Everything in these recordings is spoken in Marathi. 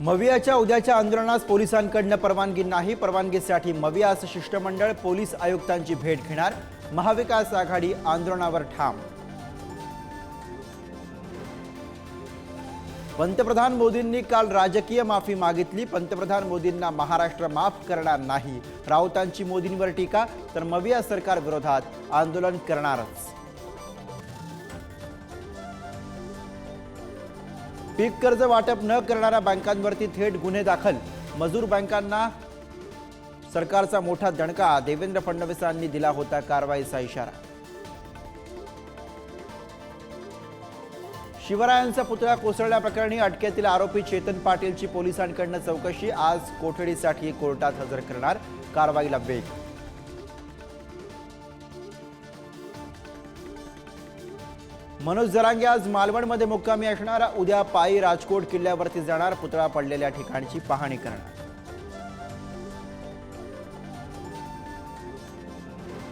मवियाच्या उद्याच्या आंदोलनास पोलिसांकडनं परवानगी नाही. परवानगीसाठी मवियास शिष्टमंडळ पोलीस आयुक्तांची भेट घेणार. महाविकास आघाडी आंदोलनावर ठाम. पंतप्रधान मोदींनी काल राजकीय माफी मागितली. पंतप्रधान मोदींना महाराष्ट्र माफ करणार नाही. राऊतांची मोदींवर टीका तर मविया सरकार विरोधात आंदोलन करणारच. पीक कर्ज वाटप न करणाऱ्या बँकांवरती थेट गुन्हे दाखल. मजूर बँकांना सरकारचा मोठा दणका देवेंद्र फडणवीसांनी दिला होता कारवाईचा इशारा. शिवरायांचा पुतळा कोसळल्याप्रकरणी अटकेतील आरोपी चेतन पाटीलची पोलिसांकडनं चौकशी. आज कोठडीसाठी कोर्टात हजर करणार कारवाईला वेग मनोज जरांगे आज मालवणमध्ये मुक्कामी असणार. उद्या पायी राजकोट किल्ल्यावरती जाणार. पुतळा पडलेल्या ठिकाणची पाहणी करणार.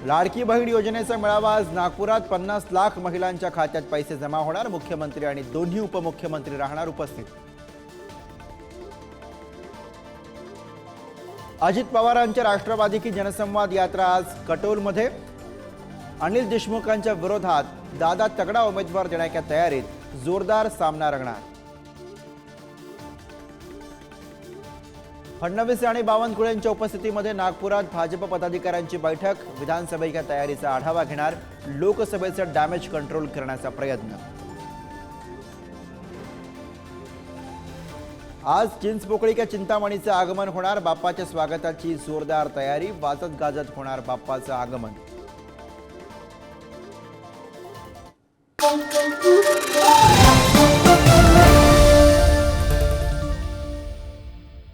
लाडकी बहीण योजनेचा मेळावा आज नागपुरात. पन्नास लाख महिलांच्या खात्यात पैसे जमा होणार. मुख्यमंत्री आणि दोन्ही उपमुख्यमंत्री राहणार उपस्थित. अजित पवारांच्या राष्ट्रवादी की जनसंवाद यात्रा आज कटोलमध्ये. अनिल देशमुखांच्या विरोधात दादा तगडा उमेदवार देण्याच्या तयारीत जोरदार सामना रंगणार. फडणवीस आणि बावनकुळेंच्या उपस्थितीमध्ये नागपुरात भाजप पदाधिकाऱ्यांची बैठक विधानसभेच्या तयारीचा आढावा घेणार लोकसभेचं डॅमेज कंट्रोल करण्याचा प्रयत्न. आज चिंचपोकळीच्या चिंतामणीचं आगमन होणार बाप्पाच्या स्वागताची जोरदार तयारी वाजत गाजत होणार बाप्पाचं आगमन. Pum, pum, pum, pum, pum.